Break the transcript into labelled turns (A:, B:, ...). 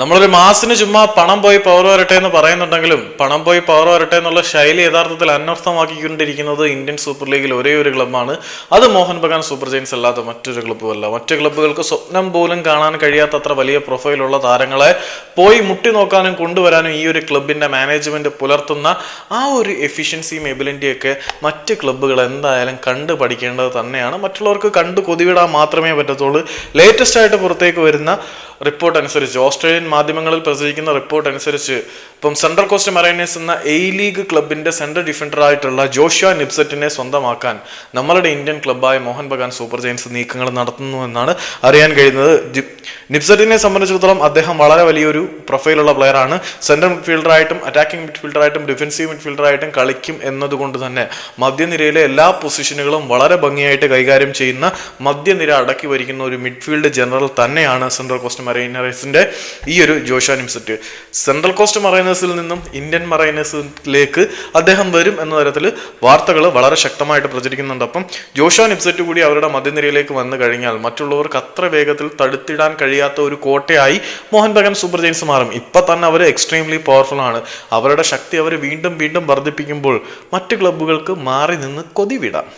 A: നമ്മളൊരു മാസിന് ചുമ്മാ പണം പോയി പവർ വരട്ടെ എന്ന് പറയുന്നുണ്ടെങ്കിലും പണം പോയി പവർ വരട്ടെ എന്നുള്ള ശൈലി യഥാർത്ഥത്തിൽ അനർത്ഥമാക്കിക്കൊണ്ടിരിക്കുന്നത് ഇന്ത്യൻ സൂപ്പർ ലീഗിൽ ഒരേ ഒരു ക്ലബ്ബാണ് അത് മോഹൻ ബഗാൻ സൂപ്പർ ജെയിൻസ് അല്ലാത്ത മറ്റൊരു ക്ലബ്ബുമല്ല മറ്റു ക്ലബ്ബുകൾക്ക് സ്വപ്നം പോലും കാണാൻ കഴിയാത്തത്ര വലിയ പ്രൊഫൈലുള്ള താരങ്ങളെ പോയി മുട്ടി നോക്കാനും കൊണ്ടുവരാനും ഈ ഒരു ക്ലബിന്റെ മാനേജ്മെന്റ് പുലർത്തുന്ന ആ ഒരു എഫിഷ്യൻസിയും എബിലിറ്റിയൊക്കെ മറ്റ് ക്ലബ്ബുകൾ എന്തായാലും കണ്ടു പഠിക്കേണ്ടത് തന്നെയാണ്. മറ്റുള്ളവർക്ക് കണ്ടു കൊതിവിടാൻ മാത്രമേ പറ്റത്തുള്ളൂ. ലേറ്റസ്റ്റ് ആയിട്ട് പുറത്തേക്ക് വരുന്ന റിപ്പോർട്ട് അനുസരിച്ച് ഓസ്ട്രേലിയൻ മാധ്യമങ്ങളിൽ പ്രചരിക്കുന്ന റിപ്പോർട്ട് അനുസരിച്ച് ഇപ്പം സെൻട്രൽ കോസ്റ്റ് മറൈനേഴ്സ് എന്ന എ ലീഗ് ക്ലബിന്റെ സെൻട്രൽ ഡിഫൻഡർ ആയിട്ടുള്ള ജോഷ്യ നിബ്സെറ്റിനെ സ്വന്തമാക്കാൻ നമ്മളുടെ ഇന്ത്യൻ ക്ലബ്ബായ മോഹൻ ബഗാൻ സൂപ്പർ ജയൻസ് നീക്കങ്ങൾ നടത്തുന്നു എന്നാണ് അറിയാൻ കഴിയുന്നത്. നിബ്സെറ്റിനെ സംബന്ധിച്ചിടത്തോളം അദ്ദേഹം വളരെ വലിയൊരു പ്രൊഫൈലുള്ള പ്ലെയർ ആണ് സെൻട്രൽ മിഡ്ഫീൽഡറായിട്ടും അറ്റാക്കിംഗ് മിഡ്ഫീൽഡറായിട്ടും ഡിഫൻസീവ് മിഡ്ഫീൽഡറായിട്ടും കളിക്കും എന്നതുകൊണ്ട് തന്നെ മധ്യനിരയിലെ എല്ലാ പൊസിഷനുകളും വളരെ ഭംഗിയായിട്ട് കൈകാര്യം ചെയ്യുന്ന മധ്യനിര അടക്കി വരിക്കുന്ന ഒരു മിഡ്ഫീൽഡ് ജനറൽ തന്നെയാണ് സെൻട്രൽ കോസ്റ്റ് മറൈനേഴ്സിന്റെ ഈ ഒരു ജോഷ നിംസെറ്റ്. സെൻട്രൽ കോസ്റ്റ് മറൈനേഴ്സിൽ നിന്നും ഇന്ത്യൻ മറൈനേഴ്സിലേക്ക് അദ്ദേഹം വരും എന്ന തരത്തിൽ വാർത്തകൾ വളരെ ശക്തമായിട്ട് പ്രചരിക്കുന്നുണ്ട്. അപ്പം ജോഷ നിപ്സെറ്റ് കൂടി അവരുടെ മധ്യനിരയിലേക്ക് വന്നു കഴിഞ്ഞാൽ മറ്റുള്ളവർക്ക് അത്ര വേഗത്തിൽ തടുത്തിടാൻ കഴിയാത്ത ഒരു കോട്ടയായി മോഹൻ ബഗാൻ സൂപ്പർ ജെയിൻസ് മാറും. ഇപ്പൊ തന്നെ അവർ എക്സ്ട്രീംലി പവർഫുൾ ആണ്. അവരുടെ ശക്തി അവർ വീണ്ടും വീണ്ടും വർദ്ധിപ്പിക്കുമ്പോൾ മറ്റു ക്ലബ്ബുകൾക്ക് മാറി നിന്ന് കൊതിവിടാം.